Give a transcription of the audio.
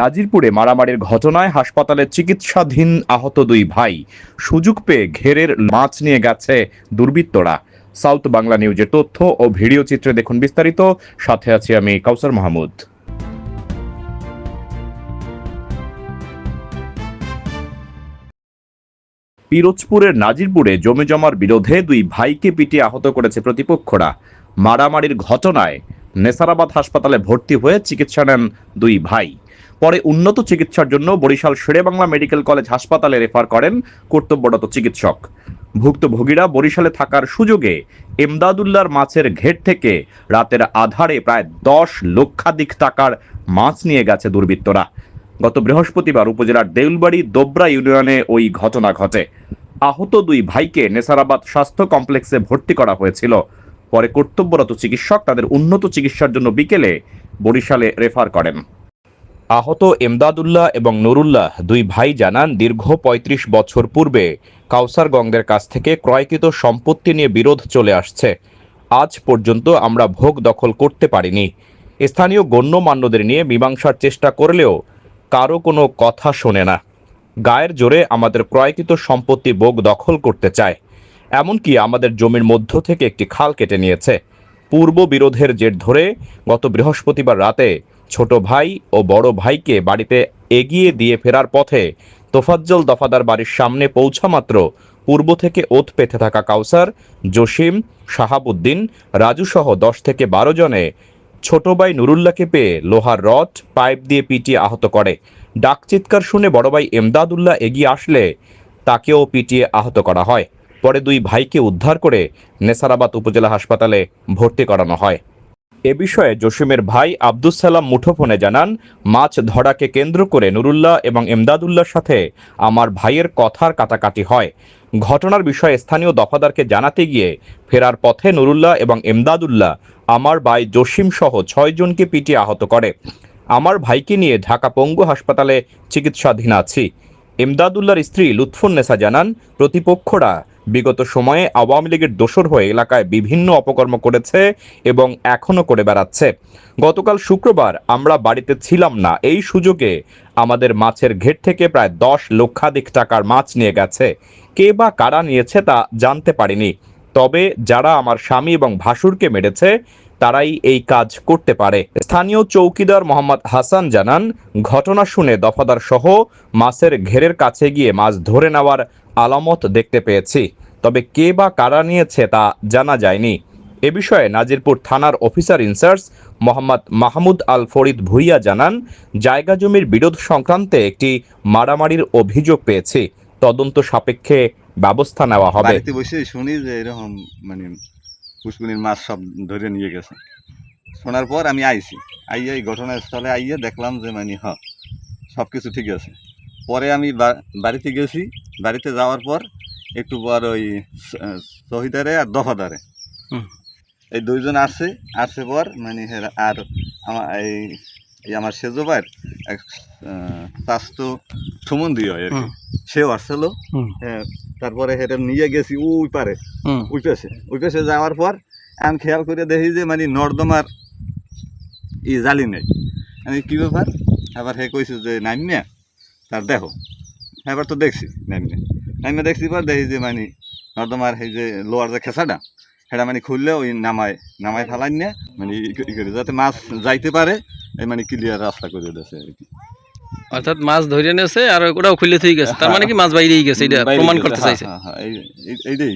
নাজিরপুরে মারামারির ঘটনায় হাসপাতালে চিকিৎসাধীন আহত দুই ভাই। সুযোগ পেয়ে ঘেরের মাছ নিয়ে গেছে দুর্বৃত্তরা। সাউথ বাংলা নিউজের তথ্য ও ভিডিও চিত্রে দেখুন বিস্তারিত। সাথে আছি আমি কাউসার মাহমুদ। পিরোজপুরের নাজিরপুরে জমি জমার বিরোধে দুই ভাইকে পিটিয়ে আহত করেছে প্রতিপক্ষরা। মারামারির ঘটনায় নেসারাবাদ হাসপাতালে ভর্তি হয়ে চিকিৎসা নেন দুই ভাই। পরে উন্নত চিকিৎসার জন্য বরিশাল শেরেবাংলা মেডিকেল কলেজ হাসপাতালে রেফার করেন কর্তব্যরত চিকিৎসক। ভুক্তভোগীরা বরিশালে থাকার সুযোগে এমদাদুল্লার মাছের ঘেট থেকে রাতের আধারে প্রায় দশ লক্ষাধিক টাকার মাছ নিয়ে গেছে দুর্বৃত্তরা। গত বৃহস্পতিবার উপজেলার দেউলবাড়ি দোবরা ইউনিয়নে ওই ঘটনা ঘটে। আহত দুই ভাইকে নেসারাবাদ স্বাস্থ্য কমপ্লেক্সে ভর্তি করা হয়েছিল। পরে কর্তব্যরত চিকিৎসক তাদের উন্নত চিকিৎসার জন্য বিকেলে বরিশালে রেফার করেন। আহত এমদাদুল্লাহ এবং নুরুল্লাহ দুই ভাই জানান, দীর্ঘ ৩৫ বছর পূর্বে কাউসার গঙ্গের কাছ থেকে ক্রয়কৃত সম্পত্তি নিয়ে বিরোধ চলে আসছে। আজ পর্যন্ত আমরা ভোগ দখল করতে পারিনি। স্থানীয় গণ্যমান্যদের নিয়ে মীমাংসার চেষ্টা করলেও কারও কোনো কথা শোনে না। গায়ের জোরে আমাদের ক্রয়কৃত সম্পত্তি ভোগ দখল করতে চায়। এমনকি আমাদের জমির মধ্য থেকে একটি খাল কেটে নিয়েছে। পূর্ব বিরোধের জের ধরে গত বৃহস্পতিবার রাতে ছোট ভাই ও বড় ভাইকে বাড়িতে এগিয়ে দিয়ে ফেরার পথে তোফাজ্জল দফাদার বাড়ির সামনে পৌঁছা মাত্র পূর্ব থেকে ওত পেতে থাকা কাউসার, জসিম, শাহাবুদ্দিন রাজু সহ দশ থেকে বারো জনে ছোট ভাই নুরুল্লাহকে পেয়ে লোহার রড, পাইপ দিয়ে পিটিয়ে আহত করে। ডাক চিৎকার শুনে বড় ভাই এমদাদুল্লাহ এগিয়ে আসলে তাকেও পিটিয়ে আহত করা হয়। পরে দুই ভাইকে উদ্ধার করে নেসারাবাদ উপজেলা হাসপাতালে ভর্তি করানো হয়। এ বিষয়ে জসিমের ভাই আব্দুস সালাম মুঠোফোনে জানান, মাছ ধরাকে কেন্দ্র করে নুরুল্লাহ এবং এমদাদুল্লাহর সাথে আমার ভাইয়ের কথার কাটাকাটি হয়। ঘটনার বিষয়ে স্থানীয় দফাদারকে জানাতে গিয়ে ফেরার পথে নুরুল্লাহ এবং এমদাদুল্লাহ আমার ভাই জসিম সহ ছয়জনকে পিটিয়ে আহত করে। আমার ভাইকে নিয়ে ঢাকা পঙ্গু হাসপাতালে চিকিৎসাধীন আছি। এমদাদুল্লার স্ত্রী লুৎফুন্নেসা জানান, প্রতিপক্ষরা বিগত সময়ে আওয়ামী লীগের দোসর হয়ে এলাকায় বিভিন্ন অপকর্ম করেছে এবং এখনও করে বেড়াচ্ছে। গতকাল শুক্রবার আমরা বাড়িতে ছিলাম না। এই সুযোগে আমাদের মাছের ঘেট থেকে প্রায় দশ লক্ষাধিক টাকার মাছ নিয়ে গেছে। কে বা কারা নিয়েছে তা জানতে পারিনি। তবে যারা আমার স্বামী এবং ভাসুরকে মেরেছে তারাই এই কাজ করতে পারে। স্থানীয় চৌকিদার মোহাম্মদ হাসান জানান, ঘটনা শুনে দফাদার সহ মাছের ঘেরের কাছে গিয়ে মাছ ধরে নেওয়ার আলামত দেখতে পেয়েছি। তবে কে বা কারা নিয়েছে তা জানা যায়নি। এ বিষয়ে নাজিরপুর থানার officer in charge Mohammad Mahmud Al Farid Bhuiya জানান, জায়গা জমির বিরোধ সংক্রান্তে একটি মারামারির অভিযোগ পেয়েছি। তদন্ত সাপেক্ষে ব্যবস্থা নেওয়া হবে। বসে শুনি যে এরকম মানে পুষ্কুনির মাছ সব ধরে নিয়ে গেছে। শোনার পর আমি আইছি। আইয়া এই ঘটনাস্থলে আইয়ে দেখলাম যে মানে হ সব কিছু ঠিক আছে। পরে আমি বাড়িতে গেছি। বাড়িতে যাওয়ার পর একটু পর ওই শহীদারে আর দফাদারে। এই দুইজন আসছে। আসছে পর মানে হেরা- আর আমার এই এই আমার সেজোবার এক স্বাস্থ্য সুমন্দি হয় আর। সেও আসছিল। তারপরে হেঁটে নিয়ে গেছি ওই পারে ওই পাশে। ওই পাশে যাওয়ার পর আমি খেয়াল করে দেখি যে মানে নর্দমার ই জালি নেই। আমি কী ব্যাপার? আবার হে কইছে যে নামিয়া তার দেখো এবার তো দেখছি নামিয়া নামিয়া দেখছি পর দেখি যে মানে নর্দমার এই যে লোয়ার যে খেসাটা সেটা মানে খুললে ওই নামায় নামায় ফেলাই নিয়ে মানে ই করে যাতে মাছ যাইতে পারে এই মানে ক্লিয়ার রাস্তা করে দিয়েছে আর কি। অর্থাৎ মাছ ধরে নেছে আর ওটাও খুলে থেকে গেছে। তার মানে কি মাছ বাইরেই গেছে এটা প্রমাণ করতে হ্যাঁ, চাইছে। হ্যাঁ, হ্যাঁ, এইটাই।